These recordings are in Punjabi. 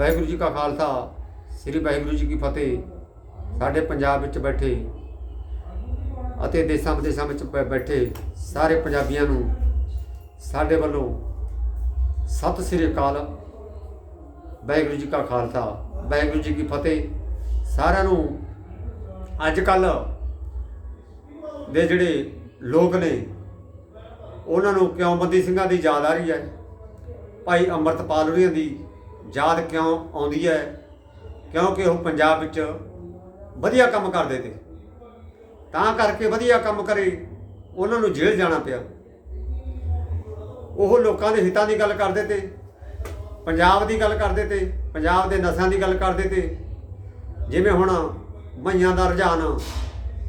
ਵਾਹਿਗੁਰੂ ਜੀ ਕਾ ਖਾਲਸਾ, ਸ੍ਰੀ ਵਾਹਿਗੁਰੂ ਜੀ ਕੀ ਫਤਿਹ। ਸਾਡੇ ਪੰਜਾਬ ਵਿੱਚ ਬੈਠੇ ਅਤੇ ਦੇਸ਼ਾਂ ਵਿਦੇਸ਼ਾਂ ਵਿੱਚ ਬੈ- ਬੈਠੇ ਸਾਰੇ ਪੰਜਾਬੀਆਂ ਨੂੰ ਸਾਡੇ ਵੱਲੋਂ ਸਤਿ ਸ੍ਰੀ ਅਕਾਲ, ਵਾਹਿਗੁਰੂ ਜੀ ਕਾ ਖਾਲਸਾ, ਵਾਹਿਗੁਰੂ ਜੀ ਕੀ ਫਤਿਹ। ਸਾਰਿਆਂ ਨੂੰ ਅੱਜ ਕੱਲ ਦੇ ਜਿਹੜੇ ਲੋਕ ਨੇ, ਉਹਨਾਂ ਨੂੰ ਕਿਉਂ ਬੰਦੀ ਸਿੰਘਾਂ ਦੀ ਯਾਦ ਆ ਰਹੀ ਹੈ? ਭਾਈ ਅੰਮ੍ਰਿਤਪਾਲ ਹੋਰੀਆਂ ਦੀ ਯਾਦ ਕਿਉਂ ਆਉਂਦੀ ਹੈ? ਕਿਉਂਕਿ ਉਹ ਪੰਜਾਬ ਵਿੱਚ ਵਧੀਆ ਕੰਮ ਕਰਦੇ ਤੇ। ਤਾਂ ਕਰਕੇ ਵਧੀਆ ਕੰਮ ਕਰੇ, ਉਹਨਾਂ ਨੂੰ ਜੇਲ੍ਹ ਜਾਣਾ ਪਿਆ। ਉਹ ਲੋਕਾਂ ਦੇ ਹਿੱਤਾਂ ਦੀ ਗੱਲ ਕਰਦੇ ਤੇ, ਪੰਜਾਬ ਦੀ ਗੱਲ ਕਰਦੇ ਤੇ, ਪੰਜਾਬ ਦੇ ਨਸ਼ਿਆਂ ਦੀ ਗੱਲ ਕਰਦੇ ਤੇ। ਜਿਵੇਂ ਹੁਣ ਮਈਆਂ ਦਾ ਰੁਝਾਨ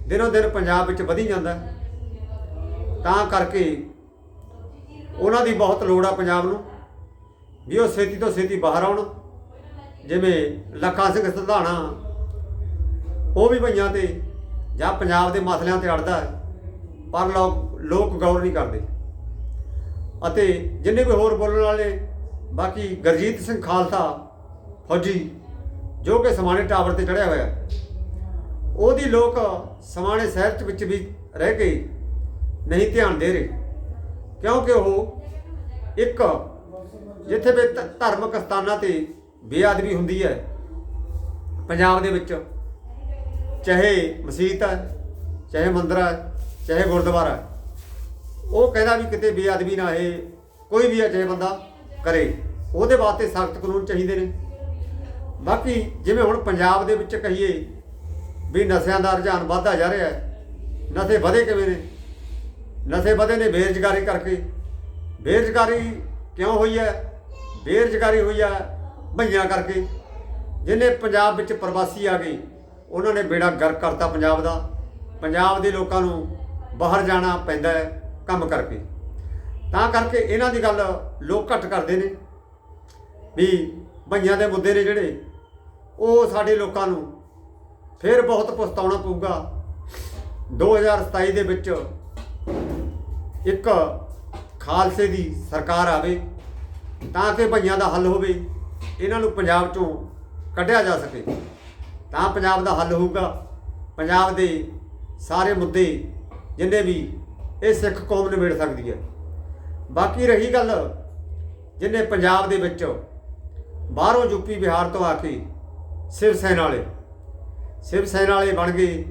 ਦਿਨੋਂ ਦਿਨ ਪੰਜਾਬ ਵਿੱਚ ਵਧੀ ਜਾਂਦਾ। ਤਾਂ ਕਰਕੇ ਉਹਨਾਂ ਦੀ ਬਹੁਤ ਲੋੜ ਆ ਪੰਜਾਬ ਨੂੰ। ਵੀ ਉਹ ਛੇਤੀ ਤੋਂ ਛੇਤੀ ਬਾਹਰ ਆਉਣ, ਜਿਵੇਂ ਲੱਖਾ ਸਿੰਘ ਸੰਧਾਣਾ, ਉਹ ਵੀ ਭਈਆਂ ਤੇ, ਜਾਂ ਪੰਜਾਬ ਦੇ ਮਸਲਿਆਂ ਤੇ ਅੜਦਾ ਹੈ, ਪਰ ਲੋਕ ਲੋਕ ਗੌਰ ਨਹੀਂ ਕਰਦੇ। ਅਤੇ ਜਿੰਨੇ ਵੀ ਹੋਰ ਬੋਲਣ ਵਾਲੇ, ਬਾਕੀ ਗਰਜੀਤ ਸਿੰਘ ਖਾਲਸਾ, ਫੌਜੀ, ਜੋ ਕਿ ਸਮਾਣੇ ਟਾਵਰ ਤੇ ਚੜਿਆ ਹੋਇਆ ਉਹਦੀ ਲੋਕ ਸਮਾਣੇ ਸ਼ਹਿਰ ਚ ਵਿੱਚ ਵੀ ਰਹਿ ਕੇ ਨਹੀਂ ਧਿਆਨ ਦੇ ਰਹੇ, ਕਿਉਂਕਿ ਉਹ ਇੱਕ ਜਿੱਥੇ ਵੀ ਧ- ਧਾਰਮਿਕ ਸਥਾਨਾਂ ਤੇ ਬੇਅਦਬੀ ਹੁੰਦੀ ਹੈ, ਪੰਜਾਬ ਦੇ ਵਿੱਚ, ਚਾਹੇ ਮਸਜਿਦ ਹੈ, ਚਾਹੇ ਮੰਦਿਰ ਹੈ, ਚਾਹੇ ਗੁਰਦੁਆਰਾ ਹੈ, ਉਹ ਕਹਿੰਦਾ ਵੀ ਕਿਤੇ ਬੇਅਦਬੀ ਨਾ ਇਹ ਕੋਈ ਵੀ ਅਜਿਹਾ ਬੰਦਾ ਕਰੇ, ਉਹਦੇ ਵਾਸਤੇ ਸਖਤ ਕਾਨੂੰਨ ਚਾਹੀਦੇ ਨੇ। ਬਾਕੀ ਜਿਵੇਂ ਹੁਣ ਪੰਜਾਬ ਦੇ ਵਿੱਚ ਕਹੀਏ ਵੀ ਨਸ਼ਿਆਂ ਦਾ ਰੁਝਾਨ ਵੱਧਦਾ ਜਾ ਰਿਹਾ ਹੈ, ਨਸ਼ੇ ਵਧੇ ਕਿਵੇਂ ਨੇ? ਨਸ਼ੇ ਵਧੇ ਨੇ ਬੇਰੁਜ਼ਗਾਰੀ ਕਰਕੇ। ਬੇਰੁਜ਼ਗਾਰੀ ਕਿਉਂ ਹੋਈ ਹੈ? ਬੇਰੁਜ਼ਗਾਰੀ ਹੋਈ ਹੈ ਭਈਆਂ ਕਰਕੇ। ਜਿਹਨੇ ਪੰਜਾਬ ਵਿੱਚ ਪ੍ਰਵਾਸੀ ਆ ਗਏ, ਉਹਨਾਂ ਨੇ ਬੇੜਾ ਗਰਕ ਕਰਤਾ ਪੰਜਾਬ ਦਾ। ਪੰਜਾਬ ਦੇ ਲੋਕਾਂ ਨੂੰ ਬਾਹਰ ਜਾਣਾ ਪੈਂਦਾ ਹੈ ਕੰਮ ਕਰਕੇ। ਤਾਂ ਕਰਕੇ ਇਹਨਾਂ ਦੀ ਗੱਲ ਲੋਕ ਘੱਟ ਕਰਦੇ ਨੇ। ਵੀ ਭਈਆਂ ਦੇ ਮੁੱਦੇ ਨੇ ਜਿਹੜੇ, ਉਹ ਸਾਡੇ ਲੋਕਾਂ ਨੂੰ ਫਿਰ ਬਹੁਤ ਪਛਤਾਉਣਾ ਪਊਗਾ। 2027 ਦੇ ਵਿੱਚ ਇੱਕ ਖਾਲਸੇ ਦੀ ਸਰਕਾਰ ਆਵੇ ਤਾਂ ਕਿ ਭਈਆਂ ਦਾ ਹੱਲ ਹੋਵੇ, ਇਹਨਾਂ ਨੂੰ ਪੰਜਾਬ ਚੋਂ ਕੱਢਿਆ ਜਾ ਸਕੇ। ਤਾਂ ਪੰਜਾਬ ਦਾ ਹੱਲ ਹੋਊਗਾ। ਪੰਜਾਬ ਦੇ ਸਾਰੇ ਮੁੱਦੇ ਜਿੰਨੇ ਵੀ ਇਹ ਸਿੱਖ ਕੌਮ ਨਿਬੇੜ ਸਕਦੀ ਹੈ। ਬਾਕੀ ਰਹੀ ਗੱਲ ਜਿੰਨੇ ਪੰਜਾਬ ਦੇ ਵਿੱਚ ਬਾਹਰੋਂ ਯੂਪੀ ਬਿਹਾਰ ਤੋਂ ਆ ਕੇ ਸ਼ਿਵ ਸੈਨਾ ਵਾਲੇ। ਸ਼ਿਵ ਸੈਨਾ ਵਾਲੇ ਬਣ ਗਏ।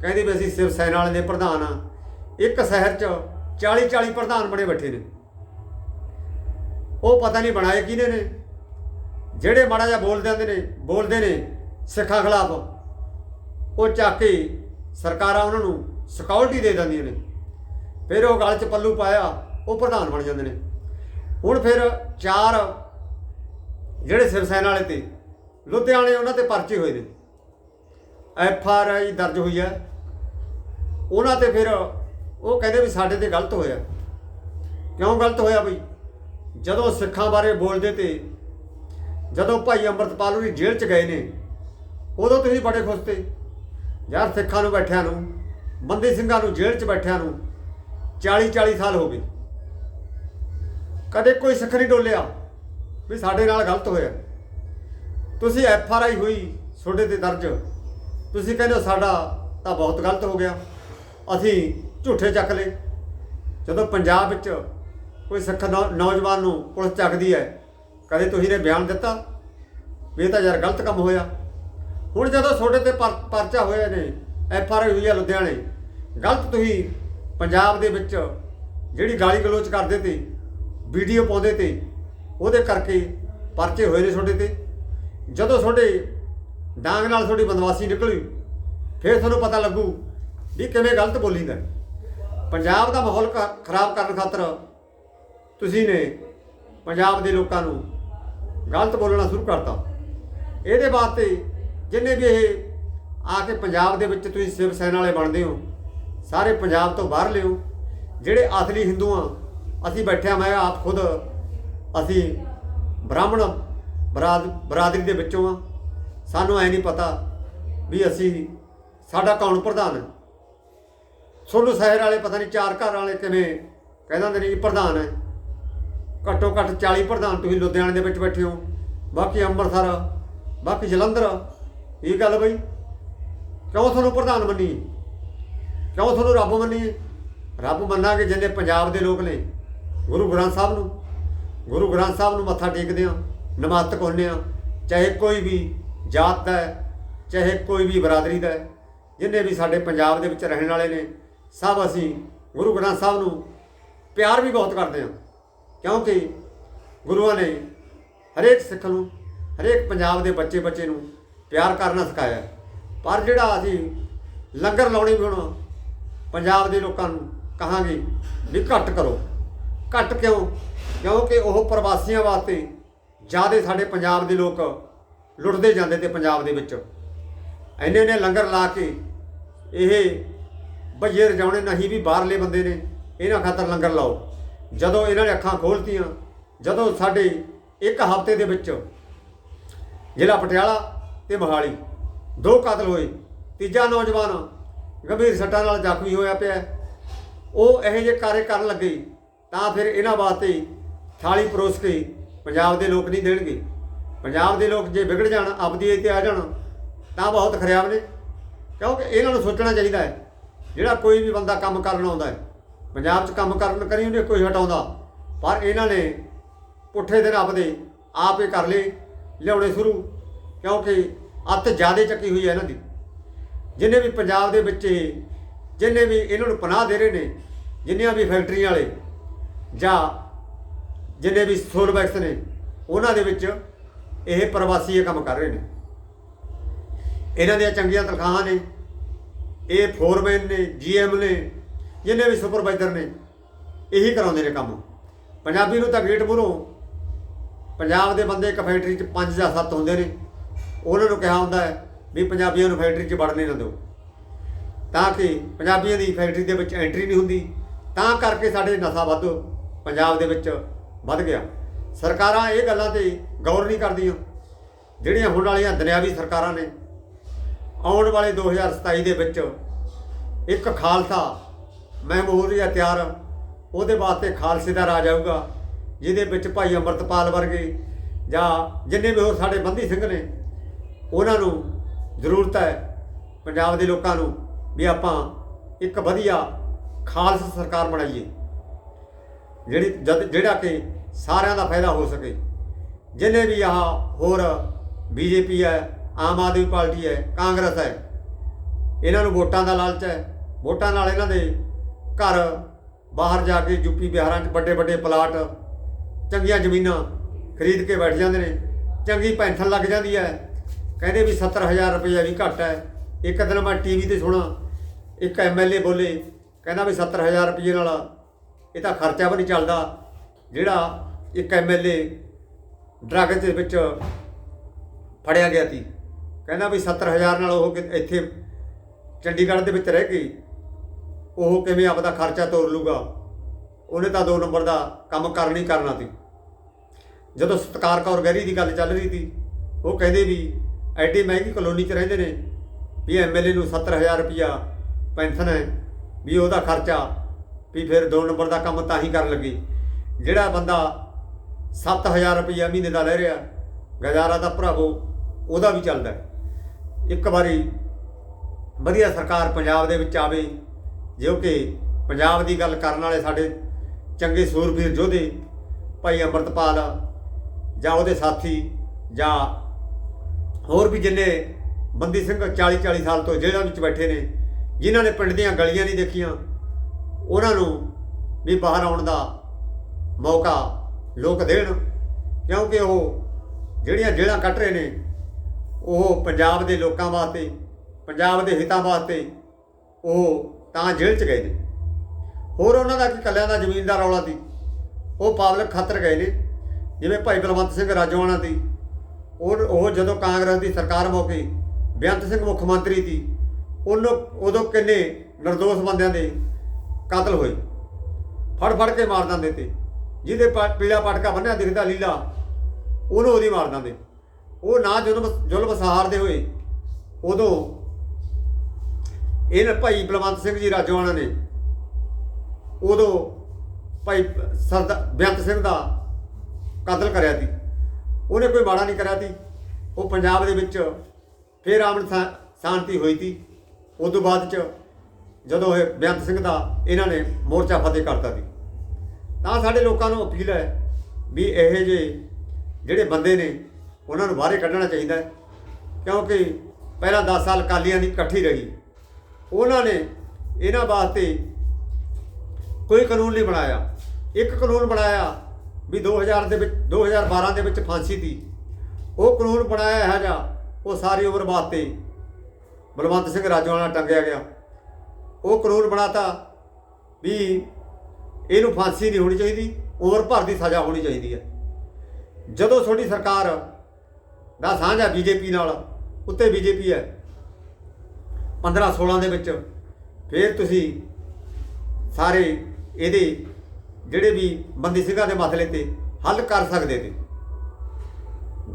ਕਹਿੰਦੇ ਵੀ ਅਸੀਂ ਸ਼ਿਵ ਸੈਨਾ ਵਾਲੇ ਦੇ ਪ੍ਰਧਾਨ ਆ ਇੱਕ ਸ਼ਹਿਰ 'ਚ 40 40 ਪ੍ਰਧਾਨ ਬਣੇ ਬੈਠੇ ਨੇ। ਉਹ ਪਤਾ ਨਹੀਂ ਬਣਾਏ ਕਿਹਨੇ ਨੇ। ਜਿਹੜੇ ਮਾੜਾ ਜਿਹਾ ਬੋਲ ਦਿੰਦੇ ਨੇ, ਬੋਲਦੇ ਨੇ ਸਿੱਖਾਂ ਖਿਲਾਫ, ਉਹ ਚੱਕ ਕੇ ਸਰਕਾਰਾਂ ਉਹਨਾਂ ਨੂੰ ਸਿਕਿਉਰਿਟੀ ਦੇ ਦਿੰਦੀਆਂ ਨੇ। ਫਿਰ ਉਹ ਗਲ 'ਚ ਪੱਲੂ ਪਾਇਆ, ਉਹ ਪ੍ਰਧਾਨ ਬਣ ਜਾਂਦੇ ਨੇ। ਹੁਣ ਫਿਰ ਚਾਰ ਜਿਹੜੇ ਸਿਵ ਸੈਨਾ ਵਾਲੇ ਤੇ, ਲੁਧਿਆਣੇ ਉਹਨਾਂ ਤੇ ਪਰਚੇ ਹੋਏ ਨੇ। ਐਫ ਆਰ ਆਈ ਦਰਜ ਹੋਈ ਹੈ ਉਹਨਾਂ ਤੇ ਫਿਰ ਉਹ ਕਹਿੰਦੇ ਵੀ ਸਾਡੇ ਤੇ ਗਲਤ ਹੋਇਆ। ਕਿਉਂ ਗਲਤ ਹੋਇਆ ਬਈ? ਜਦੋਂ ਸਿੱਖਾਂ ਬਾਰੇ ਬੋਲਦੇ ਤੇ ਜਦੋਂ ਭਾਈ ਅੰਮ੍ਰਿਤਪਾਲ ਹੋਰੀ ਜੇਲ੍ਹ 'ਚ ਗਏ ਨੇ, ਉਦੋਂ ਤੁਸੀਂ ਬੜੇ ਖੁਸ਼ ਤੇ। ਯਾਰ ਸਿੱਖਾਂ ਨੂੰ ਬੈਠਿਆਂ ਨੂੰ, ਬੰਦੀ ਸਿੰਘਾਂ ਨੂੰ ਜੇਲ੍ਹ 'ਚ ਬੈਠਿਆਂ ਨੂੰ 40 40 ਸਾਲ ਹੋ ਗਏ। ਕਦੇ ਕੋਈ ਸਿੱਖ ਨਹੀਂ ਡੋਲਿਆ ਵੀ ਸਾਡੇ ਨਾਲ ਗਲਤ ਹੋਇਆ। ਤੁਸੀਂ ਐਫ ਆਰ ਆਈ ਹੋਈ ਤੁਹਾਡੇ ਤੇ ਦਰਜ। ਤੁਸੀਂ ਕਹਿੰਦੇ ਹੋ ਸਾਡਾ ਤਾਂ ਬਹੁਤ ਗਲਤ ਹੋ ਗਿਆ। ਅਸੀਂ ਝੂਠੇ ਚੱਕ ਲਏ। ਜਦੋਂ ਪੰਜਾਬ ਵਿੱਚ ਕੋਈ ਸਿੱਖ ਨੌ- ਨੌਜਵਾਨ ਨੂੰ ਪੁਲਿਸ ਚੱਕਦੀ ਹੈ ਕਦੇ ਤੁਸੀਂ ਨੇ ਬਿਆਨ ਦਿੱਤਾ? ਵੀ ਇਹ ਤਾਂ ਯਾਰ ਗਲਤ ਕੰਮ ਹੋਇਆ। ਹੁਣ ਜਦੋਂ ਤੁਹਾਡੇ ਤੇ ਪਰਚਾ ਹੋਇਆ ਨੇ, ਐਫ ਆਰ ਆਈ ਹੋਈ ਹੈ ਲੁਧਿਆਣੇ, ਗਲਤ ਤੁਸੀਂ ਪੰਜਾਬ ਦੇ ਵਿੱਚ ਜਿਹੜੀ ਗਾਲੀ ਗਲੋਚ ਕਰਦੇ ਤੇ, ਵੀਡੀਓ ਪਾਉਂਦੇ ਤੇ, ਉਹਦੇ ਕਰਕੇ ਪਰਚੇ ਹੋਏ ਨੇ ਤੁਹਾਡੇ ਤੇ। ਜਦੋਂ ਤੁਹਾਡੇ ਡਾਂਗ ਨਾਲ ਤੁਹਾਡੀ ਬਦਮਾਸ਼ੀ ਨਿਕਲੀ, ਫਿਰ ਤੁਹਾਨੂੰ ਪਤਾ ਲੱਗੂ ਵੀ ਕਿਵੇਂ ਗਲਤ ਬੋਲੀਦਾ ਪੰਜਾਬ ਦਾ ਮਾਹੌਲ ਖ- ਖਰਾਬ ਕਰਨ ਖਾਤਰ ਤੁਸੀਂ ਨੇ ਪੰਜਾਬ ਦੇ ਲੋਕਾਂ ਨੂੰ ਗਲਤ ਬੋਲਣਾ ਸ਼ੁਰੂ ਕਰਤਾ। ਇਹਦੇ ਵਾਸਤੇ ਜਿੰਨੇ ਵੀ ਇਹ ਆ ਕੇ ਪੰਜਾਬ ਦੇ ਵਿੱਚ ਤੁਸੀਂ ਸਿਵ ਸੈਨਾ ਵਾਲੇ ਬਣਦੇ ਹੋ, ਸਾਰੇ ਪੰਜਾਬ ਤੋਂ ਬਾਹਰ ਲਿਓ। ਜਿਹੜੇ ਅਸਲੀ ਹਿੰਦੂ ਆ ਅਸੀਂ ਬੈਠਿਆ ਮੈਂ ਆਪ ਖੁਦ, ਅਸੀਂ ਬ੍ਰਾਹਮਣ, ਬਰਾਦ, ਬਰਾਦਰੀ ਦੇ ਵਿੱਚੋਂ ਆ। ਸਾਨੂੰ ਐ ਨਹੀਂ ਪਤਾ ਵੀ ਅਸੀਂ, ਸਾਡਾ ਕੌਣ ਪ੍ਰਧਾਨ ਹੈ। ਸੋਨੂੰ ਸ਼ਹਿਰ ਵਾਲੇ, ਪਤਾ ਨਹੀਂ ਚਾਰ ਘਰ ਵਾਲੇ ਕਿਵੇਂ ਕਹਿ ਦਿੰਦੇ ਨੇ ਪ੍ਰਧਾਨ ਹੈ। ਘੱਟੋ ਘੱਟ 40 ਪ੍ਰਧਾਨ ਤੁਸੀਂ ਲੁਧਿਆਣੇ ਦੇ ਵਿੱਚ ਬੈਠੇ ਹੋ। ਬਾਕੀ ਅੰਮ੍ਰਿਤਸਰ, ਬਾਕੀ ਜਲੰਧਰ। ਇਹ ਗੱਲ ਬਈ, ਕਿਉਂ ਤੁਹਾਨੂੰ ਪ੍ਰਧਾਨ ਮੰਨੀਏ? ਕਿਉਂ ਤੁਹਾਨੂੰ ਰੱਬ ਮੰਨੀਏ? ਰੱਬ ਮੰਨਾਂਗੇ ਜਿੰਨੇ ਪੰਜਾਬ ਦੇ ਲੋਕ ਨੇ। ਗੁਰੂ ਗ੍ਰੰਥ ਸਾਹਿਬ ਨੂੰ। ਗੁਰੂ ਗ੍ਰੰਥ ਸਾਹਿਬ ਨੂੰ ਮੱਥਾ ਟੇਕਦੇ ਆ ਨਮਸਤਕ ਹੁੰਦੇ ਆ ਚਾਹੇ ਕੋਈ ਵੀ ਜਾਤ ਦਾ ਚਾਹੇ ਕੋਈ ਵੀ ਬਰਾਦਰੀ ਦਾ ਜਿੰਨੇ ਵੀ ਸਾਡੇ ਪੰਜਾਬ ਦੇ ਵਿੱਚ ਰਹਿਣ ਵਾਲੇ ਨੇ, ਸਭ ਅਸੀਂ ਗੁਰੂ ਗ੍ਰੰਥ ਸਾਹਿਬ ਨੂੰ ਪਿਆਰ ਵੀ ਬਹੁਤ ਕਰਦੇ ਆ ਕਿਉਂਕਿ ਗੁਰੂਆਂ ਨੇ ਹਰੇਕ ਸਿੱਖ ਨੂੰ, ਹਰੇਕ ਪੰਜਾਬ ਦੇ ਬੱਚੇ ਬੱਚੇ ਨੂੰ ਪਿਆਰ ਕਰਨਾ ਸਿਖਾਇਆ। ਪਰ ਜਿਹੜਾ ਅਸੀਂ ਲੰਗਰ ਲਾਉਣੇ ਵੀ ਹੁਣ ਪੰਜਾਬ ਦੇ ਲੋਕਾਂ ਨੂੰ ਕਹਾਂਗੇ ਵੀ ਘੱਟ ਕਰੋ। ਘੱਟ ਕਿਉਂ? ਕਿਉਂਕਿ ਉਹ ਪ੍ਰਵਾਸੀਆਂ ਵਾਸਤੇ ਜ਼ਿਆਦਾ ਸਾਡੇ ਪੰਜਾਬ ਦੇ ਲੋਕ ਲੁੱਟਦੇ ਜਾਂਦੇ ਤੇ ਪੰਜਾਬ ਦੇ ਵਿੱਚ। ਇੰਨੇ ਨੇ ਲੰਗਰ ਲਾ ਕੇ ਇਹ ਭਈਏ ਰਜਾਉਣੇ ਨਹੀਂ ਵੀ ਬਾਹਰਲੇ ਬੰਦੇ ਨੇ, ਇਹਨਾਂ ਖਾਤਰ ਲੰਗਰ ਲਾਓ। ਜਦੋਂ ਇਹਨਾਂ ਨੇ ਅੱਖਾਂ ਖੋਲਤੀਆਂ, ਜਦੋਂ ਸਾਡੇ ਇੱਕ ਹਫ਼ਤੇ ਦੇ ਵਿੱਚ ਜ਼ਿਲ੍ਹਾ ਪਟਿਆਲਾ ਤੇ ਮੋਹਾਲੀ ਦੋ ਕਤਲ ਹੋਏ, ਤੀਜਾ ਨੌਜਵਾਨ ਗੰਭੀਰ ਸੱਟਾਂ ਨਾਲ ਜ਼ਖਮੀ ਹੋਇਆ ਪਿਆ। ਉਹ ਇਹੋ ਜਿਹੇ ਕਾਰੇ ਕਰਨ ਲੱਗੇ, ਤਾਂ ਫਿਰ ਇਹਨਾਂ ਵਾਸਤੇ ਥਾਲੀ ਪਰੋਸ ਕੇ ਪੰਜਾਬ ਦੇ ਲੋਕ ਨਹੀਂ ਦੇਣਗੇ। ਪੰਜਾਬ ਦੇ ਲੋਕ ਜੇ ਵਿਗੜ ਜਾਣ, ਆਪਦੀ ਤੇ ਆ ਜਾਣ, ਤਾਂ ਬਹੁਤ ਖਰਾਬ ਨੇ। ਕਿਉਂਕਿ ਇਹਨਾਂ ਨੂੰ ਸੋਚਣਾ ਚਾਹੀਦਾ ਹੈ, ਜਿਹੜਾ ਕੋਈ ਵੀ ਬੰਦਾ ਕੰਮ ਕਰਨ ਆਉਂਦਾ ਹੈ ਪੰਜਾਬ 'ਚ ਕੰਮ ਕਰਨ ਕਰੀ ਉਹਨੇ ਕੋਈ ਹਟਾਉਂਦਾ। ਪਰ ਇਹਨਾਂ ਨੇ ਪੁੱਠੇ ਦਿਨ ਆਪਦੇ ਆਪ ਹੀ ਕਰ ਲਏ, ਲਿਆਉਣੇ ਸ਼ੁਰੂ, ਕਿਉਂਕਿ ਅੱਤ ਜ਼ਿਆਦੇ ਚੱਕੀ ਹੋਈ ਹੈ ਇਹਨਾਂ ਦੀ। ਜਿੰਨੇ ਵੀ ਪੰਜਾਬ ਦੇ ਬੱਚੇ, ਜਿੰਨੇ ਵੀ ਇਹਨਾਂ ਨੂੰ ਪਨਾਹ ਦੇ ਰਹੇ ਨੇ, ਜਿੰਨੀਆਂ ਵੀ ਫੈਕਟਰੀਆਂ ਵਾਲੇ ਜਾਂ ਜਿੰਨੇ ਵੀ ਸੋਲਵੈਕਸ ਨੇ, ਉਹਨਾਂ ਦੇ ਵਿੱਚ ਇਹ ਪ੍ਰਵਾਸੀ ਇਹ ਕੰਮ ਕਰ ਰਹੇ ਨੇ। ਇਹਨਾਂ ਦੀਆਂ ਚੰਗੀਆਂ ਤਨਖਾਹਾਂ ਨੇ, ਇਹ ਫੋਰਮੈਨ ਨੇ, ਜੀਐਮ ਨੇ ਜਿੰਨੇ ਵੀ ਸੁਪਰਵਾਈਜ਼ਰ ਨੇ, ਇਹੀ ਕਰਾਉਂਦੇ ਨੇ ਕੰਮ। ਪੰਜਾਬੀ ਨੂੰ ਤਾਂ ਗੇਟ ਮੂਹਰੋਂ ਪੰਜਾਬ ਦੇ ਬੰਦੇ ਇੱਕ ਫੈਕਟਰੀ 'ਚ 5 ਜਾਂ 7 ਹੁੰਦੇ ਨੇ। ਉਹਨਾਂ ਨੂੰ ਕਿਹਾ ਹੁੰਦਾ ਹੈ ਵੀ ਪੰਜਾਬੀਆਂ ਨੂੰ ਫੈਕਟਰੀ 'ਚ ਵੜਨੇ ਨਾ ਦਿਓ। ਤਾਂ ਕਿ ਪੰਜਾਬੀਆਂ ਦੀ ਫੈਕਟਰੀ ਦੇ ਵਿੱਚ ਐਂਟਰੀ ਨਹੀਂ ਹੁੰਦੀ। ਤਾਂ ਕਰਕੇ ਸਾਡੇ ਨਸ਼ਾ ਵੱਧ ਪੰਜਾਬ ਦੇ ਵਿੱਚ ਵੱਧ ਗਿਆ। ਸਰਕਾਰਾਂ ਇਹ ਗੱਲਾਂ ਤੇ ਗੌਰ ਨਹੀਂ ਕਰਦੀਆਂ। ਜਿਹੜੀਆਂ ਹੁਣ ਵਾਲੀਆਂ ਦੁਨਿਆਵੀ ਸਰਕਾਰਾਂ ਨੇ, ਆਉਣ ਵਾਲੇ 2027 ਦੇ ਵਿੱਚ ਇੱਕ ਖਾਲਸਾ ਮਹਿਮੂਦ ਜਾਂ ਤਿਆਰ ਉਹਦੇ ਵਾਸਤੇ ਖਾਲਸੇ ਦਾ ਰਾਜ ਆਊਗਾ, ਜਿਹਦੇ ਵਿੱਚ ਭਾਈ ਅੰਮ੍ਰਿਤਪਾਲ ਵਰਗੇ ਜਾਂ ਜਿੰਨੇ ਵੀ ਹੋਰ ਸਾਡੇ ਬੰਦੀ ਸਿੰਘ ਨੇ, ਉਹਨਾਂ ਨੂੰ ਜ਼ਰੂਰਤ ਹੈ ਪੰਜਾਬ ਦੇ ਲੋਕਾਂ ਨੂੰ ਵੀ ਆਪਾਂ ਇੱਕ ਵਧੀਆ ਖਾਲਸਾ ਸਰਕਾਰ ਬਣਾਈਏ, ਜਿਹੜੀ ਜਦ ਜਿਹੜਾ ਕਿ ਸਾਰਿਆਂ ਦਾ ਫਾਇਦਾ ਹੋ ਸਕੇ। ਜਿੰਨੇ ਵੀ ਆਹ ਹੋਰ ਬੀਜੇਪੀ ਹੈ, ਆਮ ਆਦਮੀ ਪਾਰਟੀ ਹੈ, ਕਾਂਗਰਸ ਹੈ, ਇਹਨਾਂ ਨੂੰ ਵੋਟਾਂ ਦਾ ਲਾਲਚ ਹੈ। ਵੋਟਾਂ ਨਾਲ ਇਹਨਾਂ ਦੇ ਘਰ, ਬਾਹਰ ਜਾ ਕੇ ਯੂਪੀ ਬਿਹਾਰਾਂ 'ਚ ਵੱਡੇ ਵੱਡੇ ਪਲਾਟ, ਚੰਗੀਆਂ ਜ਼ਮੀਨਾਂ ਖਰੀਦ ਕੇ ਬੈਠ ਜਾਂਦੇ ਨੇ। ਚੰਗੀ ਪੈਨਸ਼ਨ ਲੱਗ ਜਾਂਦੀ ਹੈ ਕਹਿੰਦੇ ਵੀ 70000 ਰੁਪਏ ਵੀ ਘੱਟ ਹੈ ਇੱਕ ਦਿਨ ਮੈਂ ਟੀਵੀ ਤੇ ਸੁਣਾ ਇੱਕ ਐਮਐਲਏ ਬੋਲੇ, ਕਹਿੰਦਾ ਵੀ 70000 ਰੁਪਏ ਨਾਲ ਇਹ ਤਾਂ ਖਰਚਾ ਵੀ ਨਹੀਂ ਚੱਲਦਾ। ਜਿਹੜਾ ਇੱਕ ਐਮਐਲਏ ਡਰੱਗ ਦੇ ਵਿੱਚ ਫੜਿਆ ਗਿਆ ਸੀ। ਕਹਿੰਦਾ ਵੀ 70000 ਨਾਲ ਉਹ ਕਿ- ਇੱਥੇ ਚੰਡੀਗੜ੍ਹ ਦੇ ਵਿੱਚ ਰਹਿ ਕੇ ਉਹ ਕਿਵੇਂ ਆਪਦਾ ਖਰਚਾ ਤੋਰ ਲੂਗਾ? ਉਹਨੇ ਤਾਂ ਦੋ ਨੰਬਰ ਦਾ ਕੰਮ ਕਰਨੀ ਕਰਨਾ ਸੀ। ਜਦੋਂ ਸਤਕਾਰ ਕੌਰ ਗਹਿਰੀ ਦੀ ਗੱਲ ਚੱਲ ਰਹੀ ਸੀ, ਉਹ ਕਹਿੰਦੇ ਵੀ ਐਡੀ ਮਹਿੰਗੀ ਕਲੋਨੀ 'ਚ ਰਹਿੰਦੇ ਨੇ ਵੀ ਐਮਐਲਏ ਨੂੰ 70000 ਰੁਪਇਆ ਪੈਨਸ਼ਨ ਹੈ ਵੀ ਉਹਦਾ ਖਰਚਾ ਵੀ ਫਿਰ ਦੋ ਨੰਬਰ ਦਾ ਕੰਮ ਤਾਂ ਹੀ ਕਰਨ ਲੱਗੇ। ਜਿਹੜਾ ਬੰਦਾ 7000 ਰੁਪਇਆ ਮਹੀਨੇ ਦਾ ਲੈ ਰਿਹਾ, ਗੁਜ਼ਾਰਾ ਦਾ ਭਰਾਵੋ ਉਹਦਾ ਵੀ ਚੱਲਦਾ ਇੱਕ ਵਾਰੀ ਵਧੀਆ ਸਰਕਾਰ ਪੰਜਾਬ ਦੇ ਵਿੱਚ ਆਵੇ ਜੋ ਕਿ ਪੰਜਾਬ ਦੀ ਗੱਲ ਕਰਨ ਵਾਲੇ ਸਾਡੇ ਚੰਗੇ ਸੂਰਬੀਰ ਯੋਧੇ, ਭਾਈ ਅੰਮ੍ਰਿਤਪਾਲ ਜਾਂ ਉਹਦੇ ਸਾਥੀ ਜਾਂ ਹੋਰ ਵੀ ਜਿੰਨੇ ਬੰਦੀ ਸਿੰਘ 40 40 ਸਾਲ ਤੋਂ ਜੇਲ੍ਹਾਂ ਵਿੱਚ ਬੈਠੇ ਨੇ, ਜਿਨ੍ਹਾਂ ਨੇ ਪਿੰਡ ਦੀਆਂ ਗਲੀਆਂ ਨਹੀਂ ਦੇਖੀਆਂ, ਉਹਨਾਂ ਨੂੰ ਵੀ ਬਾਹਰ ਆਉਣ ਦਾ ਮੌਕਾ ਲੋਕ ਦੇਣ, ਕਿਉਂਕਿ ਉਹ ਜਿਹੜੀਆਂ ਜੇਲ੍ਹਾਂ ਕੱਟ ਰਹੇ ਨੇ, ਉਹ ਪੰਜਾਬ ਦੇ ਲੋਕਾਂ ਵਾਸਤੇ, ਪੰਜਾਬ ਦੇ ਹਿੱਤਾਂ ਵਾਸਤੇ ਉਹ ਤਾਂ ਜੇਲ੍ਹ 'ਚ ਗਏ ਨੇ। ਹੋਰ ਉਹਨਾਂ ਦਾ ਕੀ ਕੱਲਿਆਂ ਦਾ ਜ਼ਮੀਨ ਦਾ ਰੌਲਾ ਸੀ? ਉਹ ਪਬਲਿਕ ਖਾਤਰ ਗਏ ਨੇ, ਜਿਵੇਂ ਭਾਈ ਬਲਵੰਤ ਸਿੰਘ ਰਾਜੋਆਣਾ ਸੀ। ਉਹ ਉਹ ਜਦੋਂ ਕਾਂਗਰਸ ਦੀ ਸਰਕਾਰ ਮੌਕੇ ਬੇਅੰਤ ਸਿੰਘ ਮੁੱਖ ਮੰਤਰੀ ਸੀ, ਉਹਨੂੰ ਉਦੋਂ ਕਿੰਨੇ ਨਿਰਦੋਸ਼ ਬੰਦਿਆਂ ਦੇ ਕਤਲ ਹੋਏ। ਫੜ ਫੜ ਕੇ ਮਾਰ ਦਿੰਦੇ ਤੇ। ਜਿਹਦੇ ਪਾ- ਪੀਲਾ ਪਟਕਾ ਬੰਨਿਆ ਦਿਖਦਾ ਲੀਲਾ, ਉਹਨੂੰ ਉਹਦੀ ਮਾਰ ਦਿੰਦੇ। ਉਹ ਨਾ ਜ਼ੁਲਮ ਜ਼ੁਲਮ ਸਹਾਰਦੇ ਹੋਏ ਉਦੋਂ ਇਹਨਾਂ ਭਾਈ ਬਲਵੰਤ ਸਿੰਘ ਜੀ ਰਾਜੋਆਣਾ ਨੇ। ਉਦੋਂ ਭਾਈ ਸਰਦਾ ਬੇਅੰਤ ਸਿੰਘ ਦਾ ਕਤਲ ਕਰਿਆ ਸੀ। ਉਹਨੇ ਕੋਈ ਮਾੜਾ ਨਹੀਂ ਕਰਿਆ ਸੀ। ਉਹ ਪੰਜਾਬ ਦੇ ਵਿੱਚ ਫੇਰ ਆਮਨ ਸ਼ਾ- ਸ਼ਾਂਤੀ ਹੋਈ ਸੀ। ਉਸ ਤੋਂ ਬਾਅਦ ਚ ਜਦੋਂ ਇਹ ਬੇਅੰਤ ਸਿੰਘ ਦਾ ਇਹਨਾਂ ਨੇ ਮੋਰਚਾ ਫਤਿਹ ਕਰਤਾ ਸੀ। ਤਾਂ ਸਾਡੇ ਲੋਕਾਂ ਨੂੰ ਅਪੀਲ ਹੈ ਵੀ ਇਹ ਜੇ ਜਿਹੜੇ ਬੰਦੇ ਨੇ, ਉਹਨਾਂ ਨੂੰ ਬਾਹਰੇ ਕੱਢਣਾ ਚਾਹੀਦਾ ਕਿਉਂਕਿ ਪਹਿਲਾਂ 10 ਸਾਲ ਕਾਲੀਆਂ ਦੀ ਇਕੱਠੀ ਰਹੀ। ਉਹਨਾਂ ਨੇ ਇਹਨਾਂ ਵਾਸਤੇ ਕੋਈ ਕਾਨੂੰਨ ਨਹੀਂ ਬਣਾਇਆ। ਇੱਕ ਕਾਨੂੰਨ ਬਣਾਇਆ ਵੀ 2000 ਦੇ ਵਿੱਚ 2012 ਦੇ ਵਿੱਚ ਫਾਂਸੀ ਦੀ। ਉਹ ਕਾਨੂੰਨ ਬਣਾਇਆ ਹੈ ਜਾਂ ਉਹ ਸਾਰੀ ਉਮਰ ਵਾਸਤੇ ਬਲਵੰਤ ਸਿੰਘ ਰਾਜਵਾਨਾ ਟੰਗਿਆ ਗਿਆ। ਉਹ ਕਾਨੂੰਨ ਬਣਾਤਾ ਵੀ ਇਹਨੂੰ ਫਾਂਸੀ ਨਹੀਂ ਹੋਣੀ ਚਾਹੀਦੀ ਉਮਰ ਭਰ ਦੀ ਸਜ਼ਾ ਹੋਣੀ ਚਾਹੀਦੀ ਹੈ। ਜਦੋਂ ਤੁਹਾਡੀ ਸਰਕਾਰ ਦਾ ਸਾਂਝ ਹੈ ਬੀਜੇਪੀ ਨਾਲ, ਉੱਤੇ ਬੀਜੇਪੀ ਹੈ 15 16 ਦੇ ਵਿੱਚ ਫਿਰ ਤੁਸੀਂ ਸਾਰੇ ਇਹਦੇ ਜਿਹੜੇ ਵੀ ਬੰਦੀ ਸਿੰਘਾਂ ਦੇ ਮਸਲੇ ਤੇ ਹੱਲ ਕਰ ਸਕਦੇ ਤੇ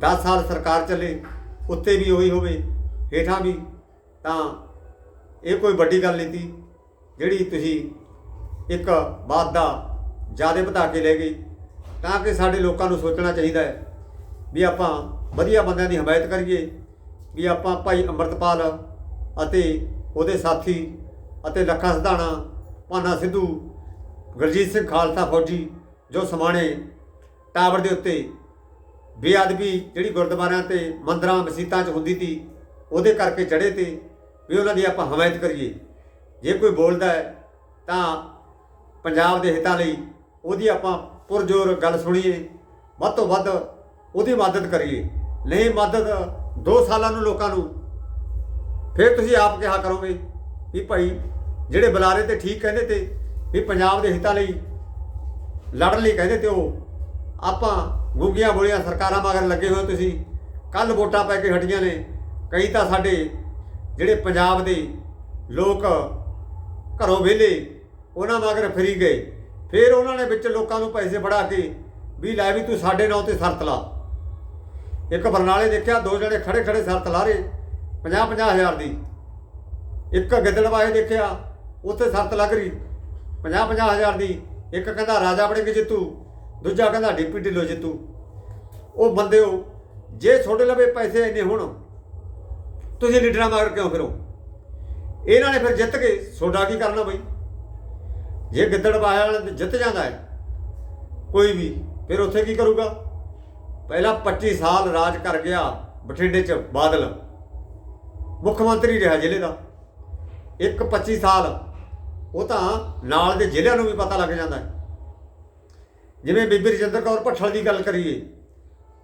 10 ਸਾਲ ਸਰਕਾਰ ਚੱਲੇ, ਉੱਤੇ ਵੀ ਉਹੀ ਹੋਵੇ, ਹੇਠਾਂ ਵੀ, ਤਾਂ ਇਹ ਕੋਈ ਵੱਡੀ ਗੱਲ ਨਹੀਂ ਸੀ ਜਿਹੜੀ ਤੁਸੀਂ ਇੱਕ ਬਾਤ ਦਾ ਜ਼ਿਆਦਾ ਵਧਾ ਕੇ ਲੈ ਗਏ, ਤਾਂ ਕਿ ਸਾਡੇ ਲੋਕਾਂ ਨੂੰ ਸੋਚਣਾ ਚਾਹੀਦਾ ਹੈ ਵੀ ਆਪਾਂ ਵਧੀਆ ਬੰਦਿਆਂ ਦੀ ਹਮਾਇਤ ਕਰੀਏ, ਵੀ ਆਪਾਂ ਭਾਈ ਅੰਮ੍ਰਿਤਪਾਲ ਅਤੇ ਉਹਦੇ ਸਾਥੀ ਅਤੇ ਲੱਖਾ ਸਧਾਣਾ ਭਾਨਾ ਸਿੱਧੂ, ਗੁਰਜੀਤ ਸਿੰਘ ਖਾਲਸਾ ਫੌਜੀ, ਜੋ ਸਮਾਣੇ ਟਾਵਰ ਦੇ ਉੱਤੇ ਬੇਅਦਬੀ ਜਿਹੜੀ ਗੁਰਦੁਆਰਿਆਂ ਤੇ ਮੰਦਰਾਂ ਮਸੀਤਾਂ 'ਚ ਹੁੰਦੀ ਸੀ, ਉਹਦੇ ਕਰਕੇ ਚੜੇ ਤੇ ਵੀ ਉਹਨਾਂ ਦੀ ਆਪਾਂ ਹਮਾਇਤ ਕਰੀਏ। ਜੇ ਕੋਈ ਬੋਲਦਾ ਹੈ, ਤਾਂ ਪੰਜਾਬ ਦੇ ਹਿੱਤਾਂ ਲਈ ਉਹਦੀ ਆਪਾਂ ਪੁਰਜੋਰ ਗੱਲ ਸੁਣੀਏ, ਵੱਧ ਤੋਂ ਵੱਧ ਉਹਦੀ ਮਦਦ ਕਰੀਏ। ਨਹੀਂ ਮਦਦ 2 ਸਾਲਾਂ ਨੂੰ ਲੋਕਾਂ ਨੂੰ ਫਿਰ ਤੁਸੀਂ ਆਪ ਕਿਹਾ ਕਰੋਗੇ ਵੀ ਭਾਈ ਜਿਹੜੇ ਬੁਲਾਰੇ ਤੇ ਠੀਕ ਕਹਿੰਦੇ ਤੇ ਵੀ ਪੰਜਾਬ ਦੇ ਹਿੱਤਾਂ ਲਈ ਲੜਨ ਲਈ ਕਹਿੰਦੇ ਤੇ ਉਹ, ਆਪਾਂ ਗੁੰਗੀਆਂ ਬੋਲੀਆਂ ਸਰਕਾਰਾਂ ਮਗਰ ਲੱਗੇ ਹੋਏ ਤੁਸੀਂ। ਕੱਲ ਵੋਟਾਂ ਪੈ ਕੇ ਹਟੀਆਂ ਨੇ। ਕਈ ਤਾਂ ਸਾਡੇ ਜਿਹੜੇ ਪੰਜਾਬ ਦੇ ਲੋਕ ਘਰੋਂ ਵਿਹਲੇ, ਉਹਨਾਂ ਮਗਰ ਫਰੀ ਗਏ। ਫਿਰ ਉਹਨਾਂ ਨੇ ਵਿੱਚ ਲੋਕਾਂ ਨੂੰ ਪੈਸੇ ਫੜਾ ਕੇ ਵੀ ਲੈ ਵੀ ਤੂੰ ਸਾਡੇ ਨਾਂ ਤੇ ਸ਼ਰਤ ਲਾ। ਇੱਕ ਬਰਨਾਲੇ ਦੇਖਿਆ, ਦੋ ਜਣੇ ਖੜੇ ਖੜੇ ਸ਼ਰਤ ਲਾ ਰਹੇ। 50 50 ਹਜ਼ਾਰ ਦੀ। ਇੱਕ ਗਿੱਦੜਵਾਏ ਦੇਖਿਆ, ਉੱਥੇ ਸ਼ਰਤ ਲੱਗ ਰਹੀ 50 50 ਹਜ਼ਾਰ ਦੀ। ਇੱਕ ਕਹਿੰਦਾ ਰਾਜਾ ਬਣੇ ਕਿ ਜਿੱਤੂ, ਦੂਜਾ ਕਹਿੰਦਾ ਡੀਪੀ ਢਿੱਲੋਂ ਜਿੱਤੂ। ਉਹ ਬੰਦਿਓ ਜੇ ਤੁਹਾਡੇ ਲਵੇ ਪੈਸੇ ਇੰਨੇ ਹੋਣ, ਤੁਸੀਂ ਲੀਡਰਾਂ ਮਗਰ ਕਿਉਂ ਫਿਰੋ? ਇਹਨਾਂ ਨੇ ਫਿਰ ਜਿੱਤ ਕੇ ਸੋਡਾ ਕੀ ਕਰਨਾ ਬਈ? ਜੇ ਗਿੱਦੜਵਾਏ ਵਾਲਾ ਜਿੱਤ ਜਾਂਦਾ ਹੈ, ਕੋਈ ਵੀ, ਫਿਰ ਉੱਥੇ ਕੀ ਕਰੂਗਾ? ਪਹਿਲਾਂ 25 ਸਾਲ ਰਾਜ ਕਰ ਗਿਆ ਬਠਿੰਡੇ 'ਚ ਬਾਦਲ। ਮੁੱਖ ਮੰਤਰੀ ਰਿਹਾ ਜ਼ਿਲ੍ਹੇ ਦਾ। ਇੱਕ 25 ਸਾਲ, ਉਹ ਤਾਂ ਨਾਲ ਦੇ ਜ਼ਿਲ੍ਹਿਆਂ ਨੂੰ ਵੀ ਪਤਾ ਲੱਗ ਜਾਂਦਾ ਹੈ। ਜਿਵੇਂ ਬੀਬੀ ਰਜਿੰਦਰ ਕੌਰ ਭੱਠਲ ਦੀ ਗੱਲ ਕਰੀਏ,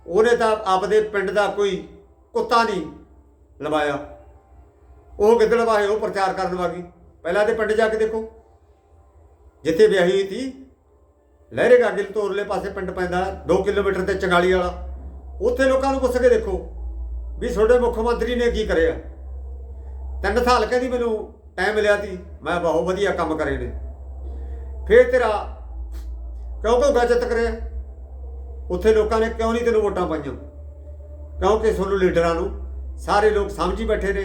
ਉਹਨੇ ਤਾਂ ਆਪਦੇ ਪਿੰਡ ਦਾ ਕੋਈ ਕੁੱਤਾ ਨਹੀਂ ਲਵਾਇਆ। ਉਹ ਗਿੱਦੜ ਵਾਹੇ ਉਹ ਪ੍ਰਚਾਰ ਕਰਨ ਵਾਗੀ। ਪਹਿਲਾਂ ਦੇ ਪਿੰਡ ਜਾ ਕੇ ਦੇਖੋ। ਜਿੱਥੇ ਵਿਆਹੀ ਹੋਈ ਸੀ, ਲਹਿਰੇ ਗਾਗਿਲ ਤੋਂ ਉਰਲੇ ਪਾਸੇ ਪਿੰਡ ਪੈਂਦਾ 2 ਕਿਲੋਮੀਟਰ ਤੇ ਚੰਗਾਲੀ ਵਾਲਾ। ਉੱਥੇ ਲੋਕਾਂ ਨੂੰ ਪੁੱਛ ਕੇ ਦੇਖੋ ਵੀ ਤੁਹਾਡੇ ਮੁੱਖ ਮੰਤਰੀ ਨੇ ਕੀ ਕਰਿਆ? ਤਿੰਨ ਸਾਲ ਕਹਿੰਦੀ ਮੈਨੂੰ ਟਾਈਮ ਮਿਲਿਆ ਸੀ। ਮੈਂ ਬਹੁਤ ਵਧੀਆ ਕੰਮ ਕਰੇ ਨੇ। ਫੇਰ ਤੇਰਾ ਕਿਉਂ ਕਿਉਂ ਗੱਜਤ ਕਰਿਆ ਉੱਥੇ ਲੋਕਾਂ ਨੇ ਕਿਉਂ ਨਹੀਂ ਤੈਨੂੰ ਵੋਟਾਂ ਪਾਈਆਂ? ਕਿਉਂਕਿ ਤੁਹਾਨੂੰ ਲੀਡਰਾਂ ਨੂੰ, ਸਾਰੇ ਲੋਕ ਸਮਝੀ ਬੈਠੇ ਨੇ।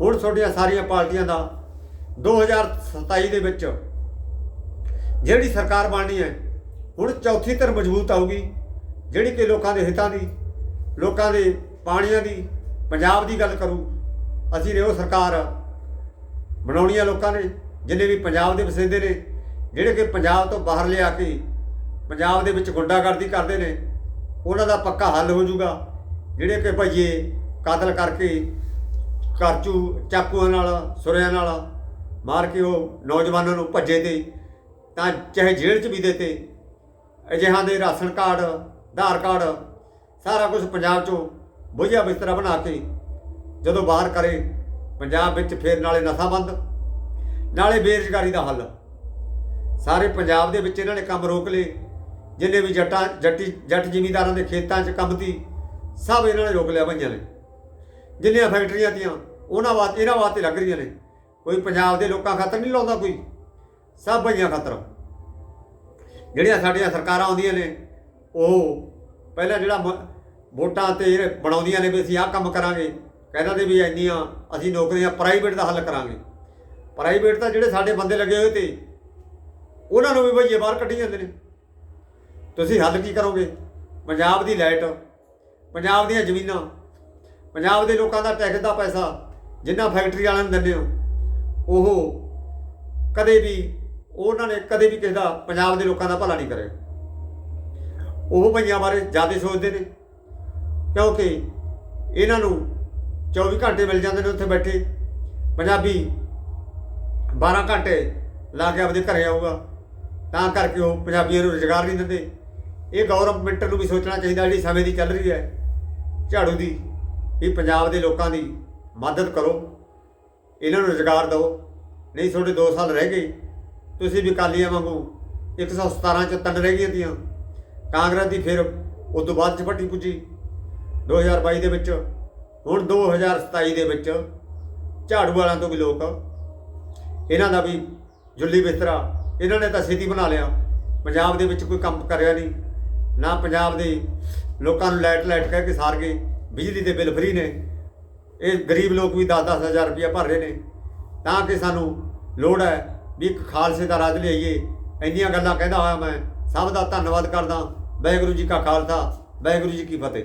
ਹੁਣ ਤੁਹਾਡੀਆਂ ਸਾਰੀਆਂ ਪਾਰਟੀਆਂ ਦਾ 2027 ਦੇ ਵਿੱਚ ਜਿਹੜੀ ਸਰਕਾਰ ਬਣਨੀ ਹੈ, ਹੁਣ ਚੌਥੀ ਧਿਰ ਮਜ਼ਬੂਤ ਆਊਗੀ, ਜਿਹੜੀ ਕਿ ਲੋਕਾਂ ਦੇ ਹਿੱਤਾਂ ਦੀ, ਲੋਕਾਂ ਦੇ ਪਾਣੀਆਂ ਦੀ, ਪੰਜਾਬ ਦੀ ਗੱਲ ਕਰੂ ਅਸੀਂ ਨੇ ਉਹ ਸਰਕਾਰ ਬਣਾਉਣੀਆਂ ਲੋਕਾਂ ਨੇ, ਜਿੰਨੇ ਵੀ ਪੰਜਾਬ ਦੇ ਵਸਿੰਦੇ ਨੇ, ਜਿਹੜੇ ਕਿ ਪੰਜਾਬ ਤੋਂ ਬਾਹਰ ਲਿਆ ਕੇ ਪੰਜਾਬ ਦੇ ਵਿੱਚ ਗੁੰਡਾਗਰਦੀ ਕਰਦੇ ਨੇ, ਉਹਨਾਂ ਦਾ ਪੱਕਾ ਹੱਲ ਹੋ ਜਾਊਗਾ। ਜਿਹੜੇ ਕਿ ਭਈਏ ਕਾਤਲ ਕਰਕੇ ਕਰਚੂ ਚਾਕੂਆਂ ਨਾਲ, ਸੁਰਿਆਂ ਨਾਲ ਮਾਰ ਕੇ ਉਹ ਨੌਜਵਾਨਾਂ ਨੂੰ ਭੱਜੇ ਤੇ, ਤਾਂ ਚਾਹੇ ਜੇਲ੍ਹ 'ਚ ਵੀ ਦੇਤੇ, ਅਜਿਹਾਂ ਦੇ ਰਾਸ਼ਨ ਕਾਰਡ, ਆਧਾਰ ਕਾਰਡ, ਸਾਰਾ ਕੁਝ ਪੰਜਾਬ 'ਚੋਂ ਬੁਝਿਆ ਬਿਸਤਰਾ ਬਣਾ ਕੇ ਜਦੋਂ ਬਾਹਰ ਕਰੇ, ਪੰਜਾਬ ਵਿੱਚ ਫੇਰ ਨਾਲੇ ਨਸ਼ਾ ਬੰਦ, ਨਾਲੇ ਬੇਰੁਜ਼ਗਾਰੀ ਦਾ ਹੱਲ। ਸਾਰੇ ਪੰਜਾਬ ਦੇ ਵਿੱਚ ਇਹਨਾਂ ਨੇ ਕੰਮ ਰੋਕ ਲਏ, ਜਿੰਨੇ ਵੀ ਜੱਟਾਂ, ਜੱਟੀ, ਜੱਟ ਜ਼ਿਮੀਂਦਾਰਾਂ ਦੇ ਖੇਤਾਂ 'ਚ ਕੰਮ ਸੀ, ਸਭ ਇਹਨਾਂ ਨੇ ਰੋਕ ਲਿਆ ਭਈਆਂ ਨੇ। ਜਿੰਨੀਆਂ ਫੈਕਟਰੀਆਂ ਤੀਆਂ, ਉਹਨਾਂ ਵਾਸਤੇ, ਇਹਨਾਂ ਵਾਸਤੇ ਲੱਗ ਰਹੀਆਂ ਨੇ। ਕੋਈ ਪੰਜਾਬ ਦੇ ਲੋਕਾਂ ਖਾਤਰ ਨਹੀਂ ਲਾਉਂਦਾ ਕੋਈ, ਸਭ ਭਈਆਂ ਖਾਤਰ। ਜਿਹੜੀਆਂ ਸਾਡੀਆਂ ਸਰਕਾਰਾਂ ਆਉਂਦੀਆਂ ਨੇ, ਉਹ ਪਹਿਲਾਂ ਜਿਹੜਾ ਮ- ਵੋਟਾਂ ਤੇ ਬਣਾਉਂਦੀਆਂ ਨੇ ਵੀ ਅਸੀਂ ਆਹ ਕੰਮ ਕਰਾਂਗੇ ਕਹਿੰਦਾ ਤੇ ਵੀ ਇੰਨੀਆਂ ਅਸੀਂ ਨੌਕਰੀਆਂ ਪ੍ਰਾਈਵੇਟ ਦਾ ਹੱਲ ਕਰਾਂਗੇ। ਪ੍ਰਾਈਵੇਟ ਤਾਂ ਜਿਹੜੇ ਸਾਡੇ ਬੰਦੇ ਲੱਗੇ ਹੋਏ ਤੇ, ਉਹਨਾਂ ਨੂੰ ਵੀ ਭਈਏ ਬਾਹਰ ਕੱਢੀ ਜਾਂਦੇ ਨੇ। ਤੁਸੀਂ ਹੱਲ ਕੀ ਕਰੋਗੇ? ਪੰਜਾਬ ਦੀ ਲਾਈਟ ਪੰਜਾਬ ਦੀਆਂ ਜ਼ਮੀਨਾਂ, ਪੰਜਾਬ ਦੇ ਲੋਕਾਂ ਦਾ ਟੈਕਸ ਦਾ ਪੈਸਾ, ਜਿੰਨਾ ਫੈਕਟਰੀ ਵਾਲਿਆਂ ਨੂੰ ਦਿੰਦੇ ਹੋ, ਉਹ ਕਦੇ ਵੀ ਉਹਨਾਂ ਨੇ ਕਦੇ ਵੀ ਕਿਸੇ ਦਾ ਪੰਜਾਬ ਦੇ ਲੋਕਾਂ ਦਾ ਭਲਾ ਨਹੀਂ ਕਰਿਆ। ਉਹ ਭਈਆਂ ਬਾਰੇ ਜ਼ਿਆਦਾ ਸੋਚਦੇ ਨੇ, ਕਿਉਂਕਿ ਇਹਨਾਂ ਨੂੰ 24 ਘੰਟੇ ਮਿਲ ਜਾਂਦੇ ਨੇ ਉੱਥੇ ਬੈਠੇ। ਪੰਜਾਬੀ 12 ਘੰਟੇ ਲਾ ਕੇ ਆਪਦੇ ਘਰੇ ਆਊਗਾ। ਤਾਂ ਕਰਕੇ ਉਹ ਪੰਜਾਬੀਆਂ ਨੂੰ ਰੁਜ਼ਗਾਰ ਨਹੀਂ ਦਿੰਦੇ। ਇਹ ਗਵਰਨਮੈਂਟ ਨੂੰ ਵੀ ਸੋਚਣਾ ਚਾਹੀਦਾ ਜਿਹੜੀ ਸਮੇਂ ਦੀ ਚੱਲ ਰਹੀ ਹੈ। ਝਾੜੂ ਦੀ, ਵੀ ਪੰਜਾਬ ਦੇ ਲੋਕਾਂ ਦੀ ਮਦਦ ਕਰੋ। ਇਹਨਾਂ ਨੂੰ ਰੁਜ਼ਗਾਰ ਦਿਓ। ਨਹੀਂ ਤੁਹਾਡੇ 2 ਸਾਲ ਰਹਿ ਗਏ। ਤੁਸੀਂ ਵੀ ਕਾਲੀਆਂ ਵਾਂਗੂ 117 ਚ ਤਿੰਨ ਰਹਿ ਗਈਆਂ ਤੀਆਂ। ਕਾਂਗਰਸ ਦੀ ਫਿਰ ਉਸ ਤੋਂ ਬਾਅਦ ਚ ਫੱਟੀ ਪੁੱਜੀ। 2022 ਦੇ ਵਿੱਚ ਹੁਣ 2027 ਦੇ ਵਿੱਚ ਝਾੜੂ ਵਾਲਿਆਂ ਤੋਂ ਵੀ ਲੋਕ ਇਹਨਾਂ ਦਾ ਵੀ ਜੁੱਲੀ ਬਿਸਤਰਾ, ਇਹਨਾਂ ਨੇ ਤਾਂ ਛੇਤੀ ਬਣਾ ਲਿਆ। ਪੰਜਾਬ ਦੇ ਵਿੱਚ ਕੋਈ ਕੰਮ ਕਰਿਆ ਨਹੀਂ। ਨਾ ਪੰਜਾਬ ਦੇ ਲੋਕਾਂ ਨੂੰ ਲਾਈਟ ਲਾਈਟ ਕਹਿ ਕੇ ਸਾਰ ਗਏ। ਬਿਜਲੀ ਦੇ ਬਿੱਲ ਫਰੀ ਨੇ। ਇਹ ਗਰੀਬ ਲੋਕ ਵੀ 10-10 ਹਜ਼ਾਰ ਰੁਪਇਆ ਭਰ ਰਹੇ ਨੇ। ਤਾਂ ਕਿ ਸਾਨੂੰ ਲੋੜ ਹੈ ਵੀ ਇੱਕ ਖਾਲਸੇ ਦਾ ਰਾਜ ਲਿਆਈਏ। ਇੰਨੀਆਂ ਗੱਲਾਂ ਕਹਿੰਦਾ ਹੋਇਆ ਮੈਂ। ਸਭ ਦਾ ਧੰਨਵਾਦ ਕਰਦਾ। ਵਾਹਿਗੁਰੂ ਜੀ ਕਾ ਖਾਲਸਾ, ਵਾਹਿਗੁਰੂ ਜੀ ਕੀ ਫਤਿਹ।